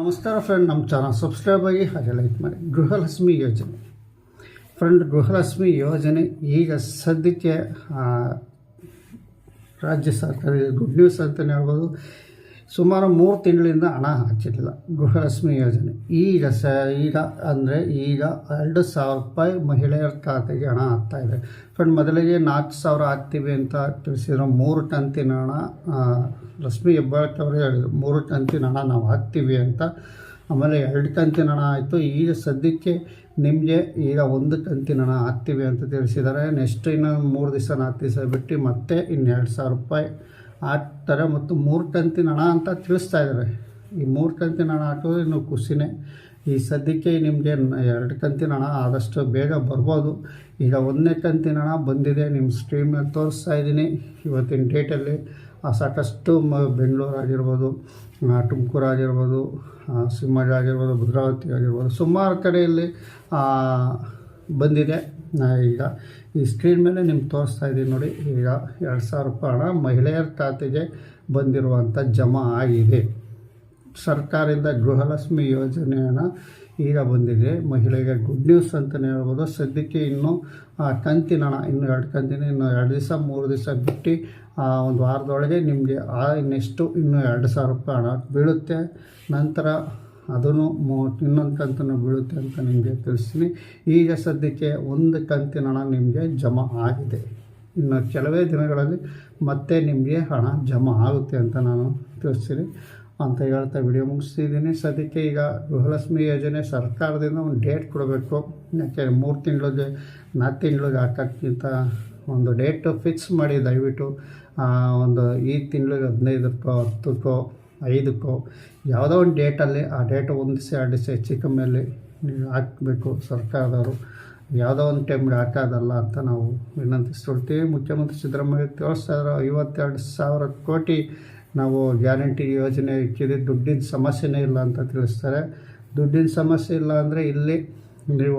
ನಮಸ್ಕಾರ ಫ್ರೆಂಡ್ ನಮ್ಮ channel subscribe ಆಗಿ ಹಾಗೆ ಲೈಕ್ ಮಾಡಿ. ಗೃಹಲಕ್ಷ್ಮಿ ಯೋಜನೆ. ಫ್ರೆಂಡ್ ಗೃಹಲಕ್ಷ್ಮಿ ಯೋಜನೆ ಈಗ ಸದ್ಯಕ್ಕೆ ರಾಜ್ಯ ಸರ್ಕಾರ ಗುಡ್ ನ್ಯೂಸ್ ಅಂತಲೇ ಹೇಳ್ಬೋದು. ಸುಮಾರು ಮೂರು ತಿಂಗಳಿಂದ ಹಣ ಹಾಕಿರಲಿಲ್ಲ. ಗೃಹಲಕ್ಷ್ಮಿ ಯೋಜನೆ. ಈಗ ಸ ಈಗ ಅಂದರೆ ಈಗ ಎರಡು ಸಾವಿರ ರೂಪಾಯಿ ಮಹಿಳೆಯರ ಖಾತೆಗೆ ಹಣ ಹಾಕ್ತಾ ಇದೆ. ಫ್ರೆಂಡ್ ಮೊದಲಿಗೆ ನಾಲ್ಕು ಸಾವಿರ ಹಾಕ್ತೀವಿ ಅಂತ ತಿಳಿಸಿದ್ರು. ಮೂರು ಟಂತಿನ ಹಣ ಲಕ್ಷ್ಮಿ ಹೆಬ್ಬಾಳ್ಕವ್ರು ಹೇಳಿದರು ಹೇಳಿದ್ರು. ಮೂರು ಟಂತಿನ ಹಣ ನಾವು ಹಾಕ್ತೀವಿ ಅಂತ. ಆಮೇಲೆ ಎರಡು ಕಂತಿನ ಹಣ ಆಯಿತು. ಈಗ ಸದ್ಯಕ್ಕೆ ನಿಮಗೆ ಈಗ ಒಂದು ಕಂತಿನ ಹಣ ಹಾಕ್ತೀವಿ ಅಂತ ತಿಳಿಸಿದ್ದಾರೆ. ನೆಕ್ಸ್ಟ್ ಇನ್ನೊಂದು ಮೂರು ದಿವಸ ನಾಲ್ಕು ದಿವಸ ಬಿಟ್ಟು ಮತ್ತೆ ಇನ್ನೆರಡು ಸಾವಿರ ರೂಪಾಯಿ ಹಾಕ್ತಾರೆ ಮತ್ತು ಮೂರು ಕಂತಿನ ಹಣ ಅಂತ ತಿಳಿಸ್ತಾ ಇದ್ದಾರೆ. ಈ ಮೂರು ಕಂತಿನ ಹಣ ಹಾಕೋದು ಇನ್ನು ಖುಷಿನೇ. ಈ ಸದ್ಯಕ್ಕೆ ನಿಮಗೆ ಎರಡು ಕಂತಿನ ಹಣ ಆದಷ್ಟು ಬೇಗ ಬರ್ಬೋದು. ಈಗ ಒಂದನೇ ಕಂತಿನ ಹಣ ಬಂದಿದೆ ನಿಮ್ಮ ಸ್ಟ್ರೀಮಲ್ಲಿ ತೋರಿಸ್ತಾ ಇದ್ದೀನಿ. ಇವತ್ತಿನ ಡೇಟಲ್ಲಿ ಆ ಸಾಕಷ್ಟು ಮ ಬೆಂಗಳೂರು ಆಗಿರ್ಬೋದು ಆ, ತುಮಕೂರು ಆಗಿರ್ಬೋದು ಆ, ಆಗಿರ್ಬೋದು ಭದ್ರಾವತಿ ಆಗಿರ್ಬೋದು ಸುಮಾರು ಕಡೆಯಲ್ಲಿ ಆ, ಬಂದಿದೆ. ಈಗ ಈ ಸ್ಕ್ರೀನ್ ಮೇಲೆ ನಿಮ್ಗೆ ತೋರಿಸ್ತಾ ಇದ್ದೀನಿ ನೋಡಿ. ಈಗ ಎರಡು ಸಾವಿರ ರೂಪಾಯಿ ಹಣ ಮಹಿಳೆಯರ ಖಾತೆಗೆ ಬಂದಿರುವಂಥ ಜಮಾ ಆಗಿದೆ. ಸರ್ಕಾರದಿಂದ ಗೃಹಲಕ್ಷ್ಮಿ ಯೋಜನೆಯನ್ನು ಈಗ ಬಂದಿದೆ. ಮಹಿಳೆಗೆ ಗುಡ್ ನ್ಯೂಸ್ ಅಂತಲೇ ಹೇಳ್ಬೋದು. ಸದ್ಯಕ್ಕೆ ಇನ್ನೂ ಆ, ಕಂತಿನ ಹಣ ಇನ್ನು ಎರಡು ಕಂತಿನ ಇನ್ನು ಎರಡು ದಿವಸ ಮೂರು ದಿವಸ ಬಿಟ್ಟು ಆ, ಒಂದು ವಾರದೊಳಗೆ ನಿಮಗೆ ಆ ಇನ್ನೆಷ್ಟು ಇನ್ನು ಎರಡು ಸಾವಿರ ರೂಪಾಯಿ ಹಣ ಬೀಳುತ್ತೆ. ನಂತರ ಅದನ್ನು ಮೂ, ಇನ್ನೊಂದು ಕಂತನ್ನು ಬೀಳುತ್ತೆ ಅಂತ ನಿಮಗೆ ತಿಳಿಸ್ತೀನಿ. ಈಗ ಸದ್ಯಕ್ಕೆ ಒಂದು ಕಂತಿನ ಹಣ ನಿಮಗೆ ಜಮಾ ಆಗಿದೆ. ಇನ್ನು ಕೆಲವೇ ದಿನಗಳಲ್ಲಿ ಮತ್ತೆ ನಿಮಗೆ ಹಣ ಜಮಾ ಆಗುತ್ತೆ ಅಂತ ನಾನು ತಿಳಿಸ್ತೀನಿ. ಅಂತ ಹೇಳ್ತಾ ವಿಡಿಯೋ ಮುಗಿಸ್ತಿದ್ದೀನಿ. ಸದ್ಯಕ್ಕೆ ಈಗ ಗೃಹಲಕ್ಷ್ಮಿ ಯೋಜನೆ ಸರ್ಕಾರದಿಂದ ಒಂದು ಡೇಟ್ ಕೊಡಬೇಕು. ಯಾಕೆ ಮೂರು ತಿಂಗಳಿಗೆ, ನಾಲ್ಕು ತಿಂಗಳಿಗೆ ಹಾಕೋಕ್ಕಿಂತ ಒಂದು ಡೇಟು ಫಿಕ್ಸ್ ಮಾಡಿ ದಯವಿಟ್ಟು ಒಂದು ಈ ತಿಂಗಳಿಗೆ ಹದಿನೈದಕ್ಕೋ ಹತ್ತಕ್ಕೋ ಐದಕ್ಕೋ ಯಾವುದೋ ಒಂದು ಡೇಟಲ್ಲಿ ಆ ಡೇಟ್ ಒಂದು ದಿವಸ ಎರಡು ದಿವಸ ಹೆಚ್ಚು ಕಮ್ಮಿಯಲ್ಲಿ ನೀವು ಹಾಕಬೇಕು ಸರ್ಕಾರದವರು. ಯಾವುದೋ ಒಂದು ಟೈಮ್ಗೆ ಹಾಕೋದಲ್ಲ ಅಂತ ನಾವು ವಿನಂತಿಸ್ಕೊಳ್ತೀವಿ. ಮುಖ್ಯಮಂತ್ರಿ ಸಿದ್ದರಾಮಯ್ಯ ಇದ್ದಾರೆ, ಐವತ್ತೆರಡು ಸಾವಿರ ಕೋಟಿ ನಾವು ಗ್ಯಾರಂಟಿ ಯೋಜನೆ ಇಟ್ಟಿದೆ ದುಡ್ಡಿನ ಸಮಸ್ಯೆನೇ ಇಲ್ಲ ಅಂತ ತಿಳಿಸ್ತಾರೆ. ದುಡ್ಡಿನ ಸಮಸ್ಯೆ ಇಲ್ಲ ಅಂದರೆ ಇಲ್ಲಿ ನೀವು